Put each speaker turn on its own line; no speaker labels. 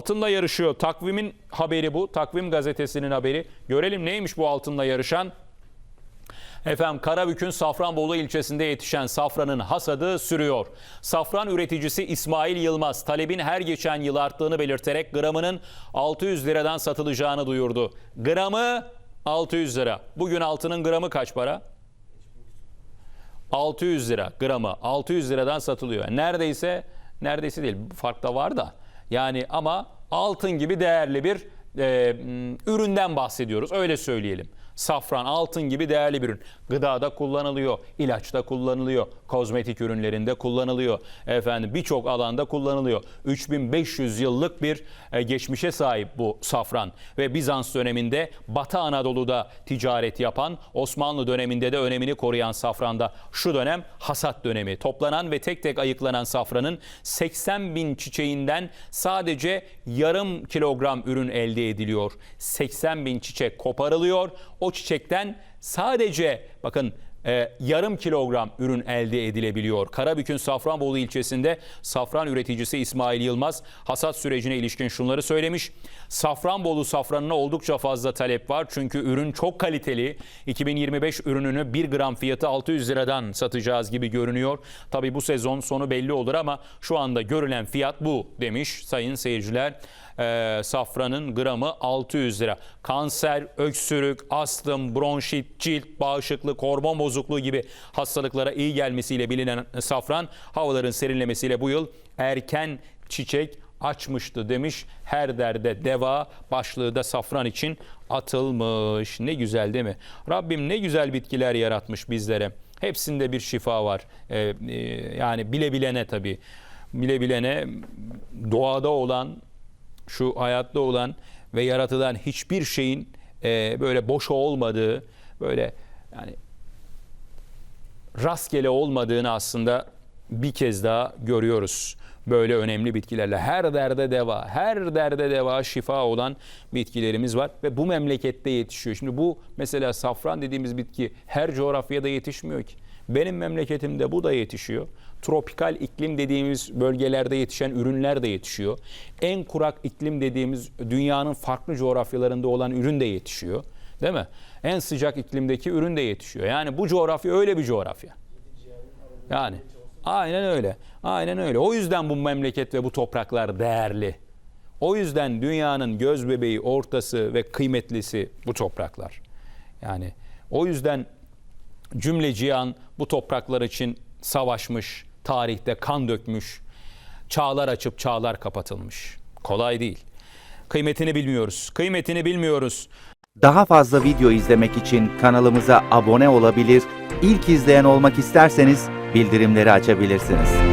Altınla yarışıyor. Takvimin haberi bu. Takvim gazetesinin haberi. Görelim neymiş bu altınla yarışan? Efendim Karabük'ün Safranbolu ilçesinde yetişen safranın hasadı sürüyor. Safran üreticisi İsmail Yılmaz talebin her geçen yıl arttığını belirterek gramının 600 liradan satılacağını duyurdu. Gramı 600 lira. Bugün altının gramı kaç para? 600 lira gramı 600 liradan satılıyor. Neredeyse neredeyse değil fark da var da yani ama altın gibi değerli bir e, üründen bahsediyoruz öyle söyleyelim. Safran altın gibi değerli bir ürün. Gıdada kullanılıyor, ilaçta kullanılıyor, kozmetik ürünlerinde kullanılıyor. Efendim birçok alanda kullanılıyor. 3500 yıllık bir e, geçmişe sahip bu safran ve Bizans döneminde Batı Anadolu'da ticaret yapan, Osmanlı döneminde de önemini koruyan safranda şu dönem hasat dönemi. Toplanan ve tek tek ayıklanan safranın 80 bin çiçeğinden sadece yarım kilogram ürün elde ediliyor. 80 bin çiçek koparılıyor. O çiçekten sadece bakın e, yarım kilogram ürün elde edilebiliyor. Karabük'ün Safranbolu ilçesinde safran üreticisi İsmail Yılmaz hasat sürecine ilişkin şunları söylemiş. Safranbolu safranına oldukça fazla talep var çünkü ürün çok kaliteli. 2025 ürününü 1 gram fiyatı 600 liradan satacağız gibi görünüyor. Tabi bu sezon sonu belli olur ama şu anda görülen fiyat bu demiş sayın seyirciler. Ee, safranın gramı 600 lira. Kanser, öksürük, astım, bronşit, cilt, bağışıklık, hormon bozukluğu gibi hastalıklara iyi gelmesiyle bilinen safran havaların serinlemesiyle bu yıl erken çiçek açmıştı demiş. Her derde deva başlığı da safran için atılmış. Ne güzel değil mi? Rabbim ne güzel bitkiler yaratmış bizlere. Hepsinde bir şifa var. Ee, e, yani bile bilene tabii. Bile bilene doğada olan şu hayatta olan ve yaratılan hiçbir şeyin e, böyle boş olmadığı, böyle yani rastgele olmadığını aslında bir kez daha görüyoruz. Böyle önemli bitkilerle her derde deva, her derde deva şifa olan bitkilerimiz var ve bu memlekette yetişiyor. Şimdi bu mesela safran dediğimiz bitki her coğrafyada yetişmiyor ki. Benim memleketimde bu da yetişiyor. Tropikal iklim dediğimiz bölgelerde yetişen ürünler de yetişiyor. En kurak iklim dediğimiz dünyanın farklı coğrafyalarında olan ürün de yetişiyor. Değil mi? En sıcak iklimdeki ürün de yetişiyor. Yani bu coğrafya öyle bir coğrafya. Yani aynen öyle. Aynen öyle. O yüzden bu memleket ve bu topraklar değerli. O yüzden dünyanın göz bebeği, ortası ve kıymetlisi bu topraklar. Yani o yüzden cümle cihan bu topraklar için savaşmış, tarihte kan dökmüş, çağlar açıp çağlar kapatılmış. Kolay değil. Kıymetini bilmiyoruz. Kıymetini bilmiyoruz.
Daha fazla video izlemek için kanalımıza abone olabilir, ilk izleyen olmak isterseniz bildirimleri açabilirsiniz.